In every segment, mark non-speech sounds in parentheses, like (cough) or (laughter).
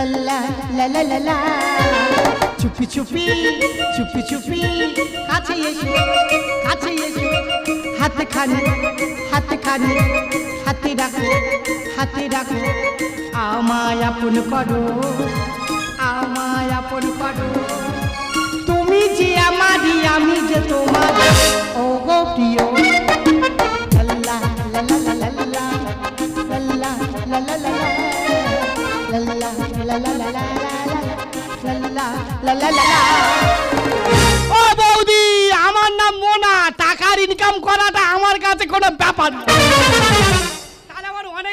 লা লা লা লা লা লা চুপি চুপি চুপি চুপি কাছে এসো কাছে এসো। হাতে খানি হাতে খানি। হাতে রাখো হাতে রাখো। আমায় আপন করো, আমায় আপন করো। তুমি যে আমারই, আমি যে তোমার ও গো প্রিয় লাল্লা লাল্লা লাল্লা লাল্লা ও বৌদি আমার নাম মোনা টাকার ইনকাম করাটা আমার কাছে কোনো ব্যাপার না।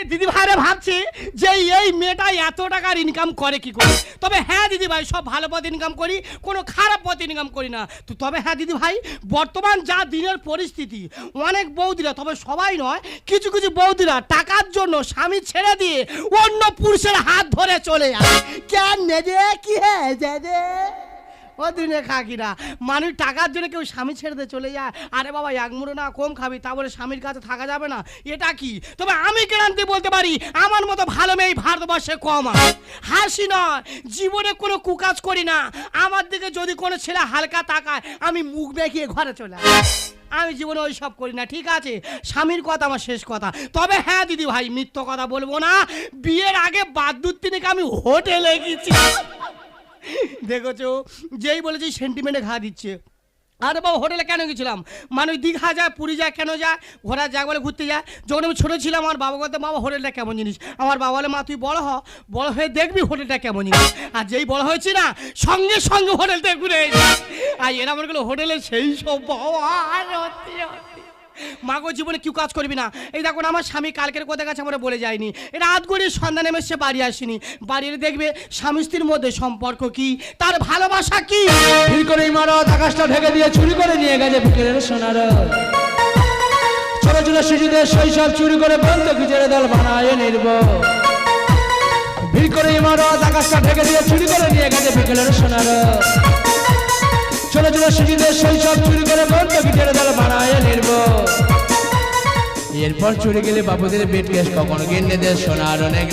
তাহলে আমার অনেক দিদি ভাইরা ভাবছে যে এই মেয়েটা এত টাকার ইনকাম করে কি করে? তবে হ্যাঁ দিদি ভাই সব ভালো পথে ইনকাম করি, কোনো খারাপ পথে ইনকাম করি না। তো তবে হ্যাঁ দিদি ভাই বর্তমান যা দিনের পরিস্থিতি, অনেক বৌদিরা, তবে সবাই নয়, কিছু কিছু বৌদিরা টাকার জন্য স্বামী ছেড়ে দিয়ে অন্য পুরুষের হাত ধরে চলে যায় কেন কি হয়েছে রে? ও দিনে খাকিরা মানুষ টাকার জন্য কেউ স্বামী ছেড়ে দিয়ে চলে যায়। আরে বাবা, এক মুড়ো না কম খাবি, তা বলে স্বামীর কাছে থাকা যাবে না। এটা কি? তবে আমি গ্যারান্টি বলতে পারি, আমার মতো ভালো মেয়ে ভারতবর্ষে কম। হাসি নয়, জীবনে কোনো কুকাজ করি না। আমার দিকে যদি কোনো ছেলে হালকা তাকায়, আমি মুখ বেঁকিয়ে ঘরে চলে আসি। আমি জীবনে ওই সব করি না, ঠিক আছে? স্বামীর কথা আমার শেষ কথা। তবে হ্যাঁ দিদি ভাই, মিথ্য কথা বলব না। বিয়ের আগে বাদ্যুৎ তিনিকে আমি হোটেলে গেছি। দেখেছ? যেই বলেছি সেন্টিমেন্টে ঘা দিচ্ছে। আরে বাবা হোটেলে কেন গেছিলাম? মানুষ দীঘা যায়, পুরী যায়, কেন যায়? ঘোরা যায় বলে ঘুরতে যায়। যখন আমি ছোটো ছিলাম, আমার বাবা কথা বাবা হোটেলটা কেমন জিনিস? আমার বাবা বলে, মা, তুই বড় হ, বড় হয়ে দেখবি হোটেলটা কেমন জিনিস। আর যেই বড় হয়েছি না, সঙ্গে সঙ্গে হোটেলটা ঘুরে। আর এরা মনে হোটেলে সেই সব বাবা, আর। মাগো জীবনে কেউ কাজ করবি না। এই দেখুন আমার স্বামী কালকের কথা কাছে আমরা বলে যায়নি রাত গড়িয়ে সন্ধ্যা নেমে সে বাড়ি আসেনি। বাড়ি এলে দেখবে স্বামী স্ত্রীর মধ্যে সম্পর্ক কি? তার ভালোবাসা কি? ভিড় করে ইমারত আকাশটা ঢেকে দিয়ে চুরি করে নিয়ে গেছে বিকেলের সোনার। ছোট ছোট শিশুদের শৈশব চুরি করে বন্ধ খিচেড়ে দল বানায় নির্ব ভিড় করে ইমারত আকাশটা ঢেকে দিয়ে চুরি করে নিয়ে গেছে বিকেলের সোনার। ছোট ছোট শিশুদের শৈশব চুরি করে বন্ধ খিচেড়ে দল বানায় নির্ব এরপর চুরি গেলে বাবুদের বেট কেস কখনো গিন্নেদের সোনার অনেক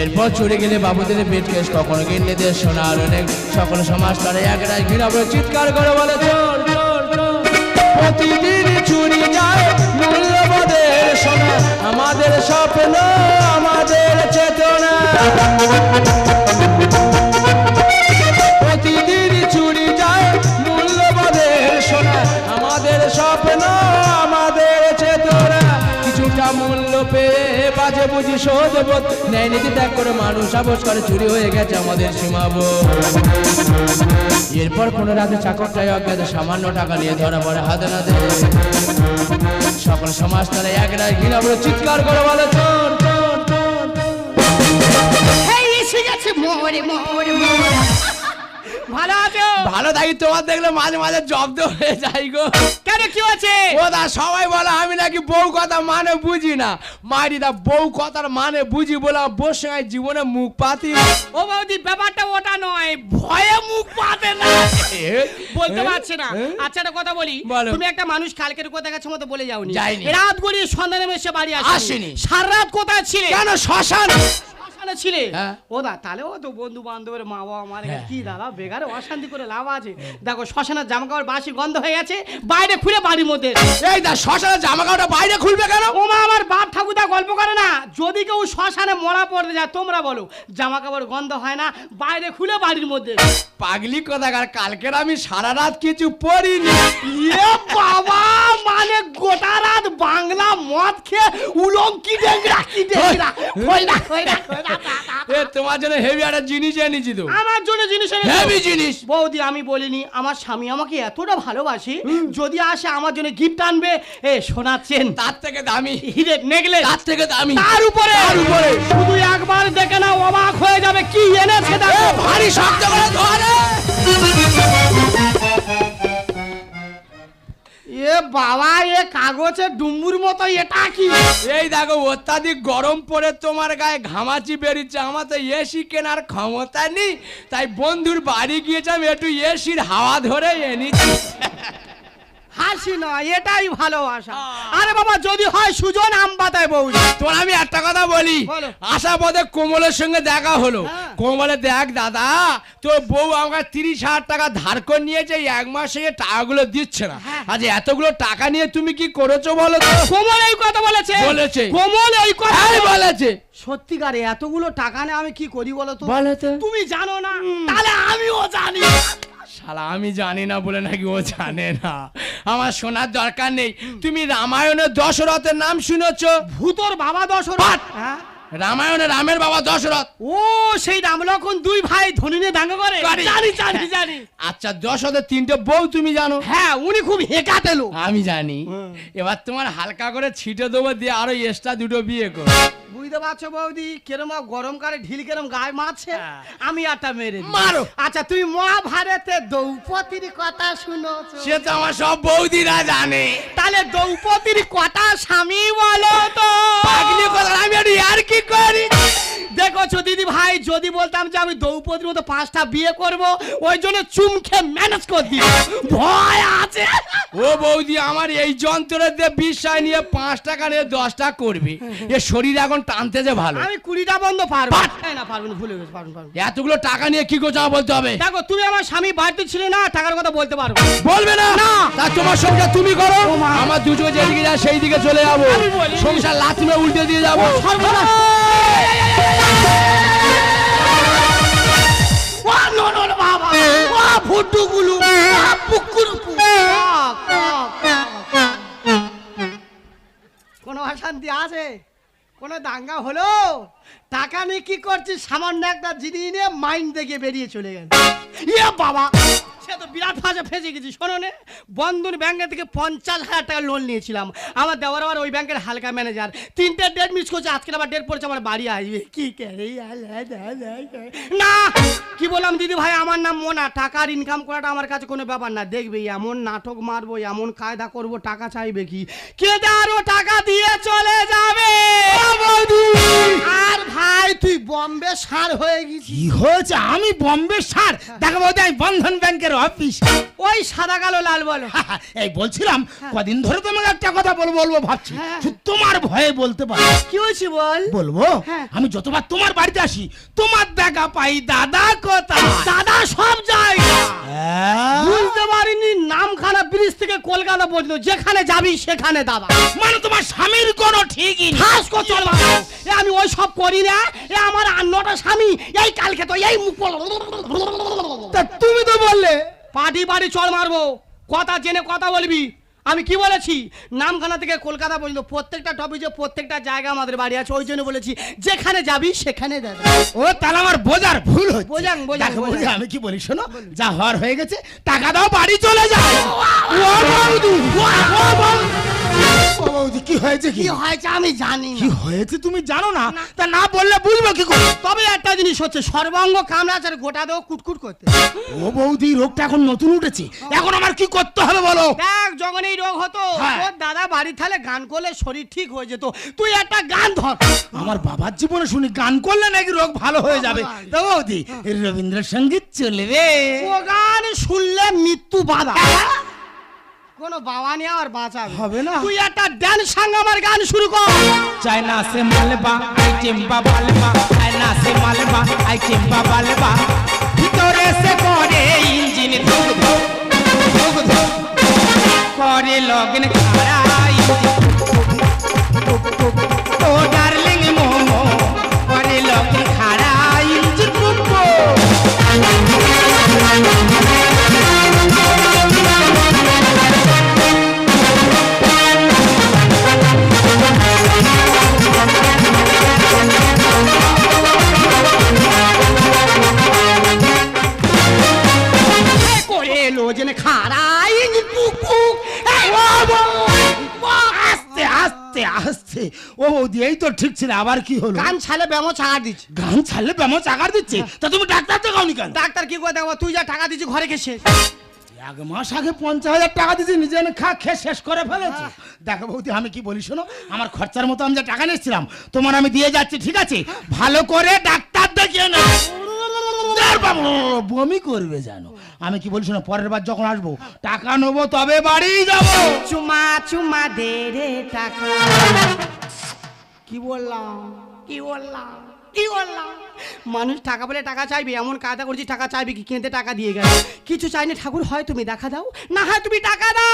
এরপর চুরি গেলে বাবুদের বেট কেস কখনো গিন্নেদের সোনার অনেক সকল সমাজ তারা এক রায় ঘৃণাবে চিৎকার করে বলে, চোর প্রতিদিন চুরি যায় মূল্যবোধের সোনা আমাদের স্বপ্ন, আমাদের চেতনা। বুঝি সহজবোধ ন্যায় নীতি ত্যাগ করে মানুষ আবস করে, চুরি হয়ে গেছে আমাদের সীমাবোধ। এরপর কোনো রাতে চাকরটাই অজ্ঞাত, সামান্য টাকা নিয়ে ধরা পড়ে হাতে নাতে। সকল সমাজ তারা এক রায় ঘৃণা বলে চিৎকার করে বলে, চোর চোর চোর এসে ভালো আছো? ভালো থাকি তোমার দেখলে মাঝে মাঝে জব্দ হয়ে যাই গো। কেন কি আছে ও দা সবাই বলে আমি নাকি বউ কথা মানে বুঝি না। মারি দা বউ কথার মানে বুঝি বলে বসে আমি জীবনে মুখ পাতি। ও বৌদি ব্যাপারটা ওটা নয় ভয়ে মুখ পাতে না। বলতে পারছে না। আচ্ছা একটা কথা বলি। তুমি একটা মানুষ কালকের কথা কাছে মতো বলে যাওনি। রাত গড়িয়ে সন্ধ্যা নেমে এসে বাড়ি আসেনি। আসেনি। সারা রাত কোথায় ছিলে? কেন শ্মশান? শ্মশানে ছিলে? হ্যাঁ। ও দা তাহলে ও তো বন্ধু বান্ধবের মা বাবা মার হ্যাঁ। কি দাদা বেকারে অশান্তি করে লাভ আছে? দেখো শ্মশানের জামা কাপড় বাসি গন্ধ হয়ে গেছে বাইরে খুলে বাড়ির মধ্যে। এই দা শ্মশানের জামা কাপড়টা বাইরে খুলবে কেন? ও মা আমার বাপ ঠাকুরদা গল্প করে না। যদি কেউ শ্মশানে মরা পড়তে যায় তোমরা বলো জামা কাপড় গন্ধ হয় না বাইরে খুলে বাড়ির মধ্যে। পাগলি কথাকার কালকের আমি সারা রাত কিছু পড়িনি। ইয়ে বাবা মানে গোটা রাত বাংলা মদ খেয়ে উলম কি ডেংরা? কি ডেংরা কইরা কইরা কইরা এ তোমার জন্য হেভি একটা জিনিস এনেছি তো। আমার জন্য জিনিস এনেছি? হেভি জিনিস। বৌদি আমি বলিনি আমার স্বামী আমাকে এতটা ভালোবাসি যদি আসে আমার জন্য গিফট আনবে এ শোনাচ্ছেন তার থেকে দামি। হিরে নেকলেস তার থেকে দামি। তার উপরে। তার উপরে। শুধু একবার দেখে না অবাক হয়ে যাবে কি এনেছে দাদা দেখো। ভারী শব্দ করে ধরে এ বাবা, এ কাগজে মতো এটা কি? এই দেখো, অত্যাধিক গরম তোমার গায়ে ঘামাচি বেরিয়েছে। আমার তো এসি কেনার ক্ষমতা নেই। তাই বন্ধুর বাড়ি গিয়েছিলাম একটু এসির হাওয়া ধরে এনেছি হাসি নয় এটাই ভালোবাসা। আরে বাবা যদি হয় সুজন আম পাতায় বৌদি তোমার আমি একটা কথা বলি। আশা পথে কোমলের সঙ্গে দেখা হলো। হ্যাঁ। কোমলে দেখ দাদা তোর বউ আমাকে তিরিশ হাজার টাকা ধার করে নিয়েছে এক মাস থেকে টাকাগুলো দিচ্ছে না। হ্যাঁ। আজ এতগুলো টাকা নিয়ে তুমি কি করেছ বলো তো? কোমল এই কথা বলেছে। বলেছে। কোমল এই কথা এই বলেছে। সত্যিকারে এতগুলো টাকা নিয়ে আমি কি করি বলো তো? তুমি জানো না। তাহলে আমিও জানি। শালা আমি জানি না বলে নাকি ও জানে না। আমার শোনার দরকার নেই। তুমি রামায়ণের দশরথের নাম শুনেছ? ভূতর বাবা দশরথ। হ্যাঁ? রামায়ণে রামের বাবা দশরথ। ও সেই রাম লক্ষণ দুই ভাই ধনী নিয়ে দাঙ্গা করে। জানি জানি জানি। আচ্ছা দশরথের তিনটে বউ তুমি জানো? হ্যাঁ উনি খুব হেকাতে লোক। আমি জানি। এবার তোমার হালকা করে ছিটে দেবো দিয়ে আরও এক্সট্রা দুটো বিয়ে করো। বুঝতে পারছ বৌদি কেরম গরমকালে ঢিল কেরম গায়ে মারছে? আমি একটা মেরে মারো। আচ্ছা তুমি মহাভারতে দ্রৌপদীর কথা শুনোছো? সে তো আমার সব বৌদিরা জানে। তাহলে দ্রৌপদীর কথা স্বামী বলো তো। আমি আর কি করি দেখোছো দিদি ভাই যদি বলতাম যে আমি দ্রৌপদীর মতো পাঁচটা বিয়ে করব ওই জন্য চুমখে ম্যানেজ করে দিই ভয় আছে? ও বৌদি আমার এই যন্ত্রের দিয়ে বিশ্বাস নিয়ে পাঁচ টাকা নিয়ে দশটা করবে এ শরীর এখন টানতে যে ভালো। আমি কুড়িটা বন্ধ পারব। না পারব না ভুলে গেছি পারব পারব এতগুলো টাকা নিয়ে কি করছ বলতে হবে? দেখো তুমি আমার স্বামী বাড়িতে ছিলে না টাকার কথা বলতে পারব বলবে না? না। তা তোমার সঙ্গে তুমি করো। আমার দুটো যেদিকে যা সেই দিকে চলে যাব। সংসার লাথমে উল্টে দিয়ে যাব। সর্বনাশ। কোনো অশান্তি আছে? কোনো দাঙ্গা হলো? টাকা নিয়ে কি করছিস? সামান্য একটা জিনিস নিয়ে মাইন্ড থেকে বেরিয়ে চলে গেল। ইয়ে বাবা! সে তো বিরাট ফাঁসে ফেসে গেছি শোনো নে। বন্ধন ব্যাংকের থেকে পঞ্চাশ হাজার টাকা লোন নিয়েছিলাম। আমার দেওয়ার আবার ওই ব্যাংকের হালকা ম্যানেজার তিনটে ডেট মিস করছে আজকে আবার ডেট পড়ছে আমার বাড়ি আসবে। কি না! কি বললাম দিদি ভাই আমার নাম মোনা। টাকার ইনকাম করাটা আমার কাছে কোনো ব্যাপার না। দেখবে এমন নাটক মারবো এমন কায়দা করব টাকা চাইবে কি? কেটে আরও টাকা দিয়ে চলে যাবে? আর ভাই তুই বম্বে সার হয়ে গেছিস। কি হয়েছে? আমি বম্বে সার? দেখো আমি বন্ধন ব্যাংকের অফিস ওই সাদা কালো লাল বলো। এই বলছিলাম কদিন ধরে তোমাকে একটা কথা বলব বলব ভাবছি। হ্যাঁ। তোমার ভয়ে বলতে পারি। কি হয়েছে বল? বলব? হ্যাঁ। আমি যতবার তোমার বাড়িতে আসি তোমার দেখা পাই দাদা কথা দাদা সব হ্যাঁ? বুঝতে পারিনি নামখানা ব্রিজ থেকে কলকাতা পর্যন্ত যেখানে যাবি সেখানে দাদা। মানে তোমার স্বামীর কোনো ঠিকই বাবা। এ আমি ওই সব করি না। এ আমার আন্নটা স্বামী এই কালকে তো এই মুখ তুমি তো বললে। পাটি পাটি চল মারবো। কথা জেনে কথা বলবি। আমি কি বলেছি? নামখানা থেকে কলকাতা পর্যন্ত প্রত্যেকটা টপিকে প্রত্যেকটা জায়গা আমাদের বাড়ি আছে ওই জন্য বলেছি যেখানে যাবি সেখানে দাদা ও তাহলে আমার বোঝার ভুল হচ্ছে। বোঝান, বোঝান, বলি আমি কি বলি শোনো যা হওয়ার হয়ে গেছে টাকা দাও বাড়ি চলে যাও ও বন্ধু ও ও বৌদি কি হয়েছে কি? কি হয়েছে আমি জানি কি না হয়েছে তুমি জানো না? তা না বললে বুঝব কি করে? তবে একটা জিনিস হচ্ছে সর্বাঙ্গ কামড়াচ্ছে আর গোটা দেও কুটকুট করতে। ও বৌদি রোগটা এখন নতুন উঠেছে। এখন আমার কি করতে হবে বলো? দেখ যখন এই রোগ হতো। হ্যাঁ। তোর দাদা বাড়ি থালে গান করলে শরীর ঠিক হয়ে যেত। তুই একটা গান ধর। আমার বাবার জীবনে শুনি গান করলে নাকি রোগ ভালো হয়ে যাবে। তো বৌদি রবীন্দ্রসঙ্গীত চলবে। ও গান শুনলে মৃত্যু বাধা। কোনো বাবা নিয়ে আর বাঁচা হবে না। তুই একটা ড্যান্স সাঙ্গামার গান শুরু কর। চায়না সে মালবা আই চেম্বা বালবা চায়না সে মালবা আই চেম্বা বালবা। ভিতরে সে করে ইঞ্জিন ধুক ধুক ধুক করে লগন খারা ইঞ্জিন। ধুক ধুক ধুক আস্তে ও বৌদি এই তো ঠিক ছিল আবার কি হলো? গান ছালে ব্যামো ছাড়া দিচ্ছে। গান ছাড়লে ব্যামো চাকার দিচ্ছে? তা তুমি ডাক্তার দেখাওনি কেন? ডাক্তার কি করে দেখো তুই যা টাকা দিচ্ছি ঘরে গেছে এক মাস আগে পঞ্চাশ হাজার টাকা দিয়েছি নিজে খা খেয়ে শেষ করে ফেলেছি। দেখো বৌদি আমি কি বলি শোনো? আমার খরচার মতো আমি যা টাকা নিয়েছিলাম তোমার আমি দিয়ে যাচ্ছি ঠিক আছে? ভালো করে ডাক্তার দেখিয়ে নেব আর বাবা বমি করবে জানো আমি কি বলছি না পরের বার যখন আসব টাকা নেব তবে বাড়ি যাব। চুমা চুমা দে রে টাকা। কি বললাম? কি বললাম? কি বললাম? মানুষ টাকা বলে টাকা চাইবে এমন কায়দা করছি টাকা চাইবে কি কেঁদে টাকা দিয়ে গেল। কিছু চাইনি ঠাকুর হয় তুমি দেখা দাও না হয় তুমি টাকা দাও।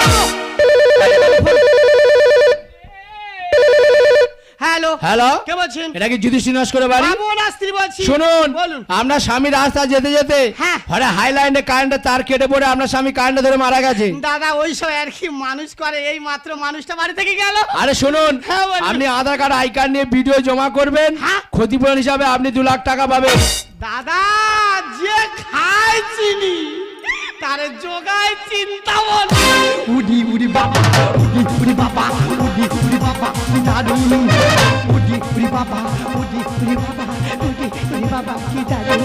হ্যালো। হ্যালো? কে বলছেন? এটা কি যুধিষ্ঠির নস্করের বাড়ি? বাবু না স্ত্রী বলছি। শুনুন বলুন। আমরা স্বামী রাস্তা যেতে যেতে হ্যাঁ। হরে হাইলাইনে কারেন্টের তার কেটে পড়ে আপনার স্বামী কারেন্টে ধরে মারা গেছে। দাদা ওই সব আর কি মানুষ করে এই মাত্র মানুষটা বাড়ি থেকে গেল। আরে শুনুন হ্যাঁ, আপনি আধার কার্ড আই কার্ড নিয়ে ভিডিও জমা করবেন। হ্যাঁ। ক্ষতিপূরণ হিসাবে আপনি দু লাখ টাকা পাবেন। দাদা যে খায় চিনি তার যোগায় চিন্তা বল। উডি উডি বাবা উডি উডি বাবা বাবা দারুণ উডি উডি বাবা উডি উডি বাবা উডি উডি বাবা কি দারুণ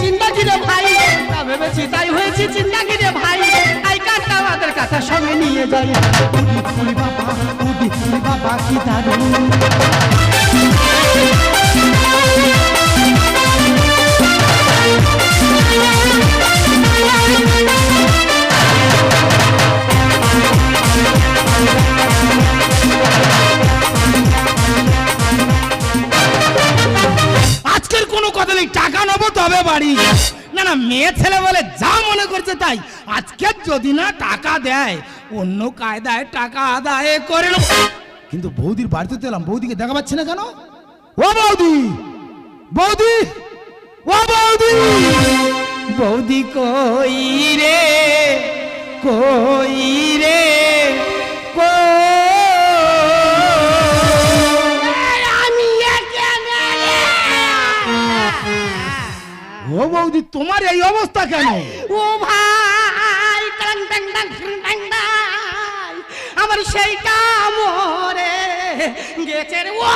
চিন্তা কি রে ভাই তা ভেবেছি তাই হয়েছে চিন্তা কি রে ভাই তাই কার্ডটা আমাদের কাছে সঙ্গে নিয়ে যাই উডি উডি বাবা উডি উডি বাবা কি দারুণ মেয়ে ছেলে বলে যা মনে করছে তাই। আজকে যদি না টাকা দেয়, অন্য কায়দায় টাকা আদায় করে কিন্তু বৌদির বাড়িতে তো এলাম, বৌদিকে দেখা পাচ্ছে না কেন? ও বৌদি! বৌদি! ও বৌদি! বৌদি কই রে? কই রে? কই বৌদি তোমার এই অবস্থা কেন? ও ভাই টাং টাং টাং টাং টাং টাং। আমার সেইটা মরে গেছে রে। ও!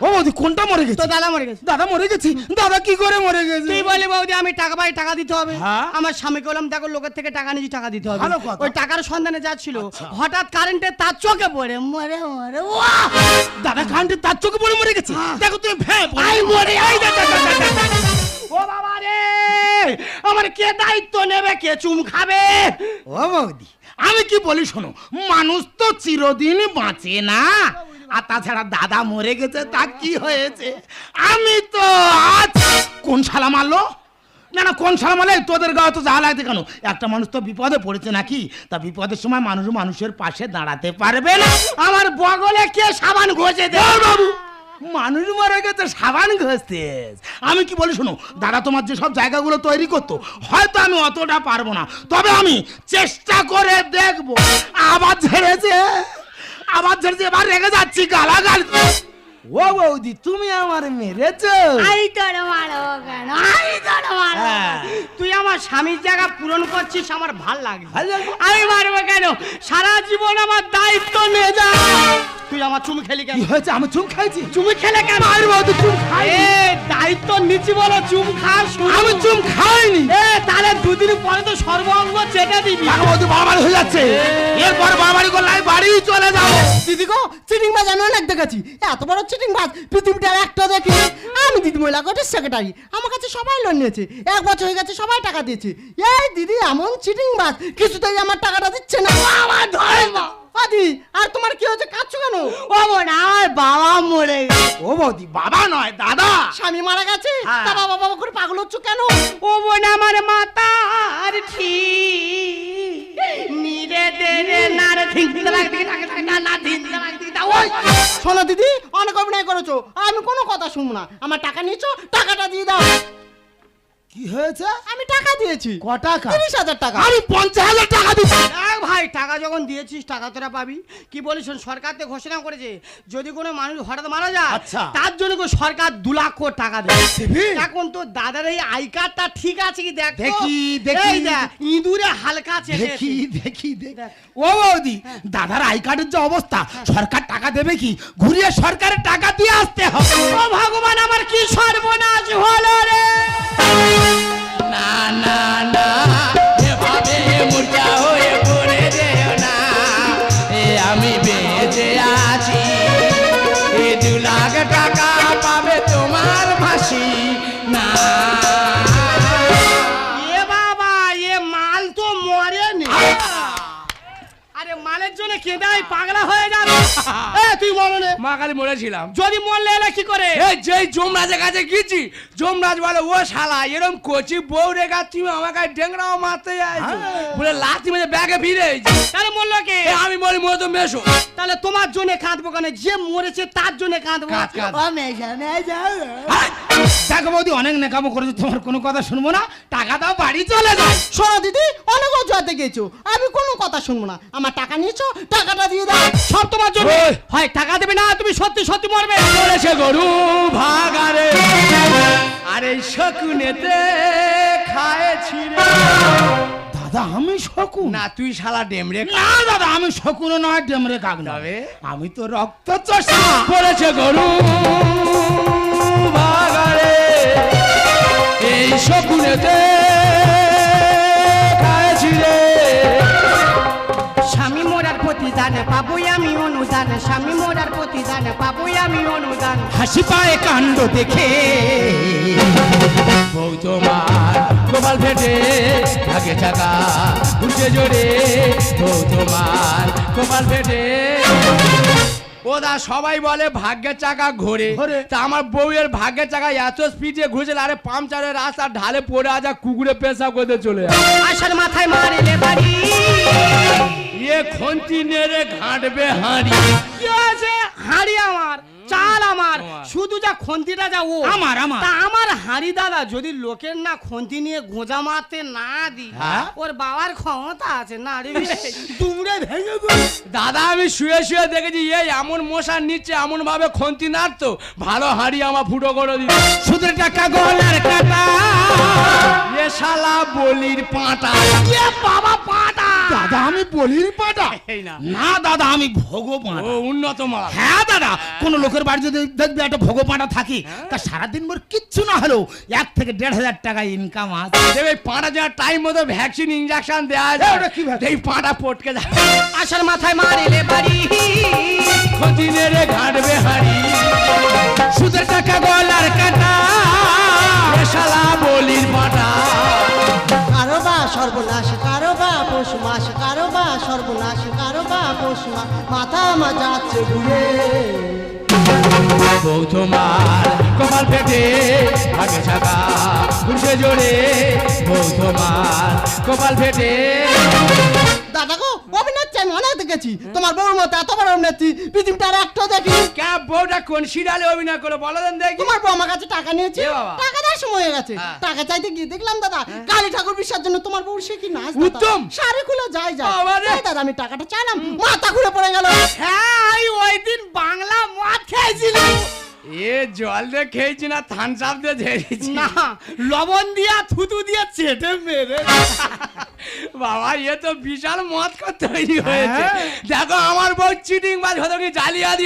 ও বৌদি কোনটা মরে তো গেছে দাদা মরে গেছে। দাদা মরে গেছি? দাদা কি করে মরে গেছে? তুই বলি বৌদি আমি টাকা পাই টাকা দিতে হবে। হ্যাঁ। আমার স্বামীকে বললাম দেখো লোকের থেকে টাকা নিয়েছি টাকা দিতে হবে। ওই টাকার সন্ধানে যাচ্ছিল হঠাৎ কারেন্টে তার চোখে পড়ে মরে মরে ও! দাদা খানটি তার চোখে পড়ে মরে গেছে? দেখো তুমি ভ্যাঁ পড়ে- আই মরে আই দা, দা, দা, দা, দা, দা। ও বাবা রে! আমার কে দায়িত্ব নেবে? কে চুম খাবে? ও বৌদি। আমি কি বলি শোনো মানুষ তো চিরদিন বাঁচে না। আর তাছাড়া দাদা মরে গেছে তা কি হয়েছে? আমি তো আজ কোন শালা মারলো? না না কোন শালা মারলে? তোদের গায়ে তো যা লাগছে কেন? একটা মানুষ তো বিপদে পড়েছে নাকি? তা বিপদের সময় মানুষ মানুষের পাশে দাঁড়াতে পারবে না। আমার বগলে কে সাবান ঘষে দে বাবু। মানুষ মারা গেছে, সাবান ঘষতে আমি কি বলি শোনো, দাদা তোমার যে সব জায়গাগুলো তৈরি করতো, হয়তো আমি অতটা পারব না। তবে আমি চেষ্টা করে দেখব। আবার ঝেড়েছে আবার ঝেড়েছে, এবার রেগে যাচ্ছি, গালাগাল। ও বৌদি তুমি আমার মেরেছো আই তোর মারো কেন? আই তোর মারো। হ্যাঁ। তুই আমার স্বামীর জায়গা পূরণ করছিস আমার ভালো লাগে আমি মারবো কেন? সারা জীবন আমার দায়িত্ব নিয়ে যা। তুই আমার চুমি খেলি কেন? হয়েছে? আমি চুম খাইছি? চুমি খেলে কেন? আর বৌদি চুম খাই এ দায়িত্ব নিচ্ছি বলো চুম খা শুরু। আমি চুম খাইনি। এ তাহলে দুদিন পরে তো সর্বঙ্গ চেটে দিবি। টাকা বৌদি বাড়াবাড়ি হয়ে যাচ্ছে। এরপর বাড়াবাড়ি করলে আমি বাড়ি চলে যাব। দিদি গো চিটিং বাজ আমি অনেক দেখেছি এত বড় চিটিং বাজ পৃথিবীটা একটা দেখি আমি দিদি মহিলা কোটির সেক্রেটারি আমার কাছে সবাই লোন নিয়েছে। এক বছর হয়ে গেছে, সবাই টাকা দিয়েছে। এই দিদি, এমন চিটিং বাজ, কিছুতেই আমার টাকাটা দিচ্ছে না। আমার ধর্ম আর তোমার কি হয়েছে? কাঁদছো কেন? ও বোন আমার বাবা মরে গেছে। ও বৌদি বাবা নয় দাদা। স্বামী মারা গেছে? হ্যাঁ। তা বাবা বাবা করে পাগল হচ্ছ কেন? ও বোন আমার মাতার ঠিক নিরে দে রে না রে লাগতে লাগতে না না ওই। শোনো দিদি অনেক অভিনয় করেছ। আমি কোনো কথা শুনব না। আমার টাকা নিয়েছো টাকাটা দিয়ে দাও। কি হয়েছে? আমি টাকা দিয়েছি। ক টাকা? তিরিশ হাজার টাকা। আমি পঞ্চাশ হাজার টাকা দিচ্ছি। ভাই টাকা যখন দিয়েছিস টাকা তোরা পাবি। কি বলিস সরকার তো ঘোষণা করেছে যদি কোনো মানুষ হঠাৎ মারা যায় আচ্ছা। তার জন্য সরকার দু লাখ টাকা দেবে? এখন তো দাদার এই আই কার্ডটা ঠিক আছে কি? দেখ দেখি, দেখি। ইঁদুরে হালকা চেটেছে। দেখি দেখি দেখি। ও বৌদি দাদার আই কার্ডের যে অবস্থা সরকার টাকা দেবে কি? ঘুরিয়ে সরকারের টাকা দিয়ে আসতে হবে। ও ভগবান আমার কি সর্বনাশ হলো রে? টাকা পাবে তোমার ফাঁসি। মনে কেঁদে আমি পাগলা হয়ে যাবে। (laughs) এ তুই মরনে মা কালী মরেছিলাম। যদি মরলে এলে কি করে? এই যেই যমরাজের কাছে গিয়েছি যমরাজ বলে ও শালা এরম কচি বউ রেখা তুমি আমাকে ডেংরাও মারতে যাইছো। বলে লাথি মেরে ব্যাগে ফিরে তাহলে মরলো কে? আমি বলি মরে তো মেশো। তাহলে তোমার জন্য কাঁদবো কেন? যে মরেছে তার জন্য কাঁদবো। কাঁদ, কাঁদ। ও মেজা মেজা দেখো বৌদি অনেক নেকামো করেছ তোমার কোনো কথা শুনব না টাকা দাও বাড়ি চলে যায়। শোনো দিদি অনেক অজুহাতে গেছো আমি কোনো কথা শুনব না। আমার টাকা নিয়েছো টাকাটা দিয়ে দাও সব তোমার জন্য। ওই। হয় টাকা দেবে না তুমি সত্যি সত্যি মরবে। গরু ভাগারে আরে শকুনেতে খায়েছি রে। দাদা আমি শকুন। না তুই শালা ডেমরে না দাদা আমি শকুনও নয় ডেমরে কাক নয়। তবে? আমি তো রক্ত চষা। পড়েছে গরু। এই শকুনেতে খায়েছি রে। স্বামী মোরার প্রতিদান পাবই আমি অনুদান স্বামী মোরার প্রতিদান পাবই আমি অনুদান। হাসি পায় কাণ্ড দেখে। বউ তোমার গোপাল ফেটে ভাগে চাকা উঠে জোরে। বউ তোমার গোপাল ফেটে ওদা সবাই বলে ভাগ্যের চাকা ঘোরে। ঘোরে। তা আমার বউয়ের ভাগ্যের চাকা এত স্পিডে ঘুরেছিল আরে পাংচারের রাস্তা ঢালে পড়ে আজ কুকুরে পেশা করতে চলে আসার মাথায় মারিলে বাড়ি। ইয়ে খন্তি নেড়ে ঘাঁটবে হাঁড়ি। কি আছে হাঁড়ি আমার। চাল আমার। শুধু যা খন্তিটা যা ও। আমার, আমার। তা আমার হাঁড়ি দাদা যদি লোকের না খন্তি নিয়ে গোজা মারতে না দি হ্যাঁ? ওর বাবার ক্ষমতা আছে না রে (laughs) দুমড়ে ভেঙে দাদা আমি শুয়ে শুয়ে দেখেছি এই এমন মশার নিচ্ছে এমন ভাবে খন্তি নাড়তো ভালো হাঁড়ি আমার ফুটো করে দিত। সুদের টাকা গলার কাটা। এ শালা বলির পাঁটা। এ বাবা পাটা দাদা আমি বলির পাটা। না। না দাদা আমি ও উন্নত মাল। হ্যাঁ দাদা কোন লোকের বাড়ি যদি দেখবে একটা পাটা থাকি তা সারাদিন মোর কিচ্ছু না হলেও এক থেকে দেড় হাজার টাকা ইনকাম আছে। দেবে পাঁটা যাওয়ার টাইম মতো ভ্যাকসিন ইঞ্জেকশন দেওয়া যায় ওটা কি এই পাঁটা পটকে যায় আসার মাথায় মারিলে বাড়ি। মাথা মাচাচ্ছে ঘুরে। বউ তোমার কপাল ফেটে, আগে ছাকা ঘুরছে জোরে। বউ তোমার কপাল অভিনেত্রী আমি অনেক দেখেছি। তোমার বউর মতো এত বড় অভিনেত্রী পৃথিবীটা আর একটা দেখি। বউটা কোন সিরিয়ালে অভিনয় করে বলো দেন দেখি। তোমার বউ আমার কাছে টাকা নিয়েছে। টাকা দেওয়ার সময় হয়ে গেছে। হ্যাঁ। টাকা চাইতে গিয়ে দেখলাম দাদা কালী ঠাকুর বিশ্বাসের জন্য তোমার বউ সে কি নাচ উত্তম। শাড়ি খুলে যায় দাদা আমি টাকাটা চাইলাম। মাথা ঘুরে পড়ে গেল। হ্যাঁ ওই দিন বাংলা মদ খেয়েছিল। এ জল দিয়ে খেয়েছি না থান চাপ দিয়ে ঝেড়েছি। না। লবণ দিয়া থুতু দিয়ে চেটে মেরে বাবা এ তো বিশাল মত তৈরি হয়েছে। দেখো আমার বউ চিটিং বাজ হতো কি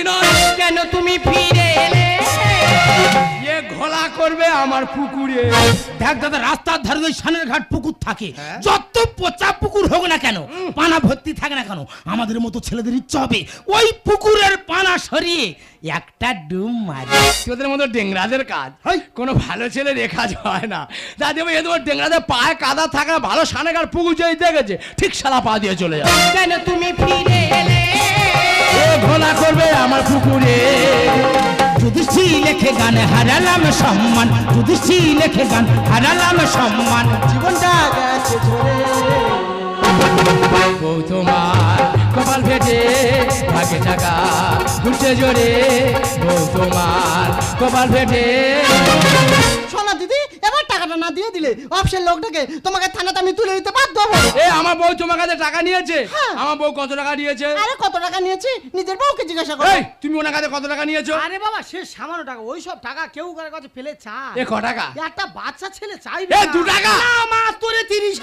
নয়। কেন তুমি ফিরে এলে? এ ঘোলা করবে আমার পুকুরে। দেখ দাদা রাস্তার ধারে ওই সানের ঘাট পুকুর থাকে যত পচা পুকুর হোক না কেন পানা ভর্তি থাকে না কেন আমাদের মতো ছেলেদের ইচ্ছা হবে ওই পুকুরের পানা সরিয়ে একটা ডুম মারি। তোদের মতো ডেংরাদের কাজ। কোনো ভালো ছেলে রেখা হয় না। তা দেবো এ তোমার ডেংরাদের পায়ে কাদা থাকা ভালো সানেকার পুকুর যেই দেখেছে ঠিক সালা পা দিয়ে চলে যাবে। কেন তুমি ফিরে এলে? ঘোলা করবে আমার পুকুরে। যুধিষ্ঠি লেখে গান হারালাম সম্মান। যুধিষ্ঠি লেখে গান হারালাম সম্মান। জীবনটা গেছে বউ তোমার কপাল ফেটে ভাগে টাকা ঘুরছে জোরে। বউ তোমার কপাল ফেটে। টাকাটা না দিয়ে দিলে অফিসের লোকটাকে তোমাকে থানাতে আমি তুলে দিতে বাধ্য হব। এ আমার বউ তোমার কাছে টাকা নিয়েছে। হ্যাঁ। আমার বউ কত টাকা নিয়েছে? আরে কত টাকা নিয়েছি? নিজের বউকে জিজ্ঞাসা করো। এই তুমি ওনার কাছে কত টাকা নিয়েছো? আরে বাবা সে সামান্য টাকা। ওই সব টাকা কেউ কারও কাছে ফেলে চায়। এ ক টাকা? একটা বাচ্চা ছেলে চাইবে এ, না। দু টাকা? না মা তোরে তিরিশ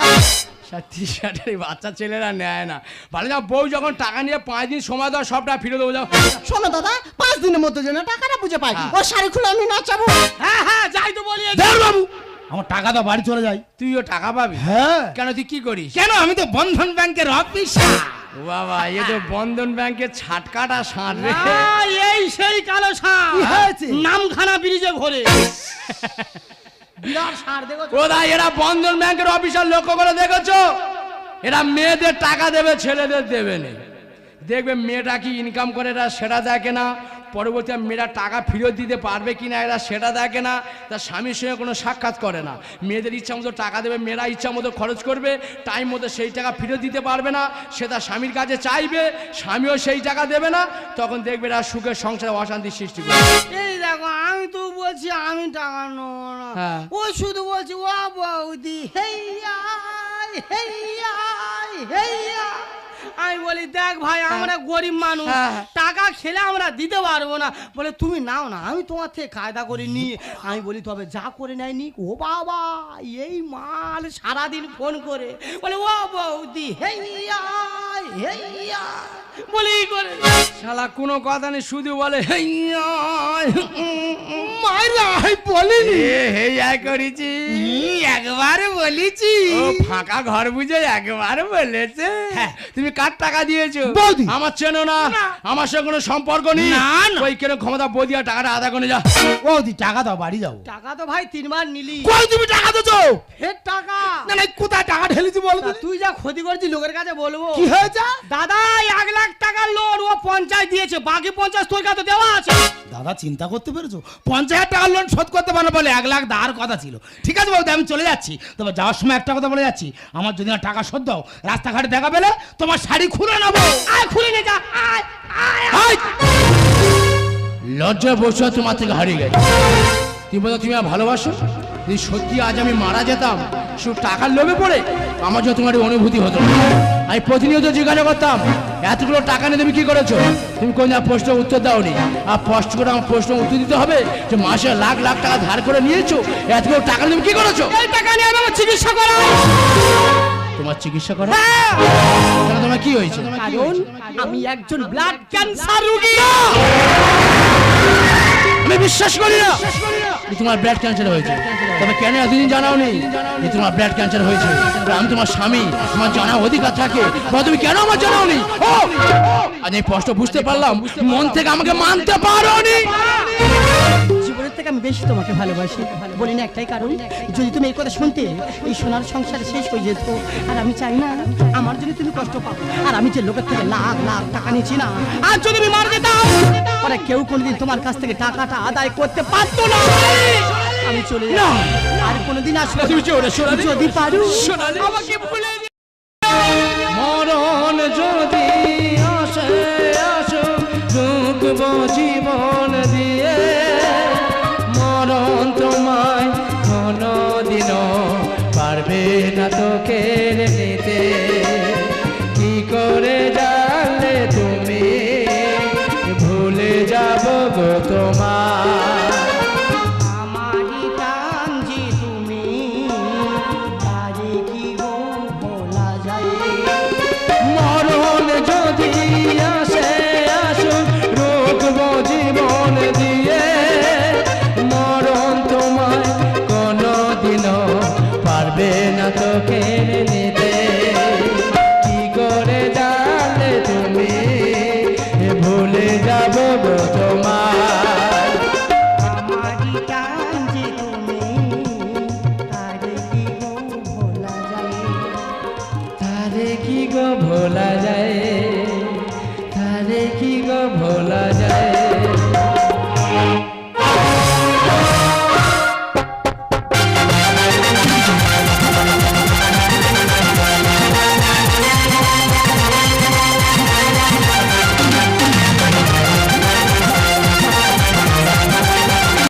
সত্যি সেটার এই বাচ্চা ছেলেরা নেয় না। ভালো যাও বউ যখন টাকা নিয়ে পাঁচ দিন সময় দাও সবটা ফিরে দেবো যাও। শোনো দাদা পাঁচ দিনের মধ্যে যেন টাকাটা বুঝে পাই ও শাড়ি খুলে আমি নাচাবো। হ্যাঁ হ্যাঁ যাই তো বলি বাবু। আমার টাকা দাও বাড়ি চলে যাই। তুইও টাকা পাবি? হ্যাঁ। কেন তুই কি করিস? কেন? আমি তো বন্ধন ব্যাংকের অফিসার বাবা এ তো বন্ধন ব্যাংকের ছাটকাটা সার রে। এই সেই কালো হয়েছে? নামখানা ব্রিজে ঘোরে। বিরাট ষাঁড় দেখো ওরা এরা বন্ধন ব্যাংকের অফিসার লক্ষ্য করে দেখেছ? এরা মেয়েদের টাকা দেবে ছেলেদের দেবে না। দেখবে মেয়েটা কি ইনকাম করে এরা সেটা দেখে না। পরবর্তী মেয়েরা টাকা ফেরত দিতে পারবে কি না এরা সেটা দেখে না তার স্বামীর সঙ্গে কোনো সাক্ষাৎ করে না। মেয়েদের ইচ্ছা মতো টাকা দেবে মেয়েরা ইচ্ছা মতো খরচ করবে টাইম মতো সেই টাকা ফেরত দিতে পারবে না সে তার স্বামীর কাছে চাইবে স্বামীও সেই টাকা দেবে না তখন দেখবে এরা সুখের সংসারে অশান্তি সৃষ্টি করবে। এই দেখো আমি তো বলছি আমি টাকা নেব না। হ্যাঁ। ও শুধু বলছি ও বৌদি হেইয়া হেইয়া হেইয়া আমি বলি দেখ ভাই আমরা গরিব মানুষ। হ্যাঁ, হ্যাঁ। টাকা খেলে আমরা দিতে পারব না। বলে তুমি নাও না আমি তোমার থেকে কায়দা করে নি আমি বলি তবে যা করে নেয় নি ও বাবা এই মাল সারাদিন ফোন করে। বলে ও বৌদি হেইয়া হেইয়া বলি করে শালা কোনো কথা নেই শুধু বলে "হেইয়া, বলিনি। করেছি। একবার বলেছি। ফাঁকা ঘর বুঝে একবার বলেছে। হ্যাঁ। তুমি কার টাকা দিয়েছ। বৌদি। আমার চেনো না আমার সঙ্গে কোনো সম্পর্ক নেই। না, না। ওই কেন ক্ষমতা বৌদি আর টাকাটা আদা করে যা। ও দি টাকা দাও বাড়ি যাও। টাকা তো ভাই তিনবার নিলি। কই তুমি টাকা দিছো ফের টাকা। না না কোথায় টাকা ঢেলেছি বলো? তুই যা ক্ষতি করছিস লোকের কাছে বলব। কি হয়েছে? দাদা এক লাখ টাকার লোন ও পঞ্চায়েত দিয়েছে বাকি পঞ্চাশ তোর কাছে দেওয়া আছে। দাদা চিন্তা করতে পেরেছ? পঞ্চাশ হাজার টাকার লোন শোধ করতে পারো বলে এক লাখ দাঁড় কথা ছিল। ঠিক আছে বলতে আমি চলে যাচ্ছি। তবে যাওয়ার সময় একটা কথা বলে যাচ্ছি। আমার যদি না টাকা শোধ দাও রাস্তাঘাটে দেখা পেলে তোমার শাড়ি খুলে নেব। আয় খুলে নে যা। আয় আয়! লজ্জা বসে তোমার থেকে হারিয়ে গেছে। তুমি বলো তুমি ভালোবাসো? যদি সত্যি আজ আমি মারা যেতাম শুধু টাকার লোভে পড়ে আমার যত তোমার অনুভূতি হতো আমি প্রতিনিয়ত জিজ্ঞাসা করতাম এতগুলো টাকা নিয়ে তুমি কি করেছ? তুমি কোন প্রশ্ন উত্তর দাওনি। আর কষ্ট করে আমার প্রশ্ন উত্তর দিতে হবে যে মাসে লাখ লাখ টাকা ধার করে নিয়েছো? এতগুলো টাকা নিয়ে তুমি কি করেছ? এই টাকা নিয়ে আমি আমার চিকিৎসা করা তোমার চিকিৎসা করো? কেন তোমার কি হয়েছে? কারণ আমি একজন ব্লাড ক্যান্সার রোগী। আমি বিশ্বাস করি না তোমার ব্লাড ক্যান্সার হয়েছে। তবে কেন এতদিন জানাও নি যে তোমার ব্লাড ক্যান্সার হয়েছে? আমি তোমার স্বামী তোমার জানা অধিকার থাকে। তুমি কেন আমার জানাও নি ও! আজ এই কষ্ট বুঝতে পারলাম। মন থেকে আমাকে মানতে পারো নি জীবনের থেকে আমি বেশি তোমাকে ভালোবাসি। বলি না একটাই কারণ যদি তুমি এই কথা শুনতে এই সোনার সংসার শেষ হয়ে যেত আর আমি চাই না আমার জন্য তুমি কষ্ট পাও আর আমি যে লোকের থেকে লাখ লাখ টাকা নিচ্ছি না আর যদি আমি মারা যেতাম পরে কেউ কোনোদিন তোমার কাছ থেকে টাকাটা আদায় করতে পারতো না। আমি চলে যাই। আর কোনোদিন আসলে যদি পারো আমাকে ভুলে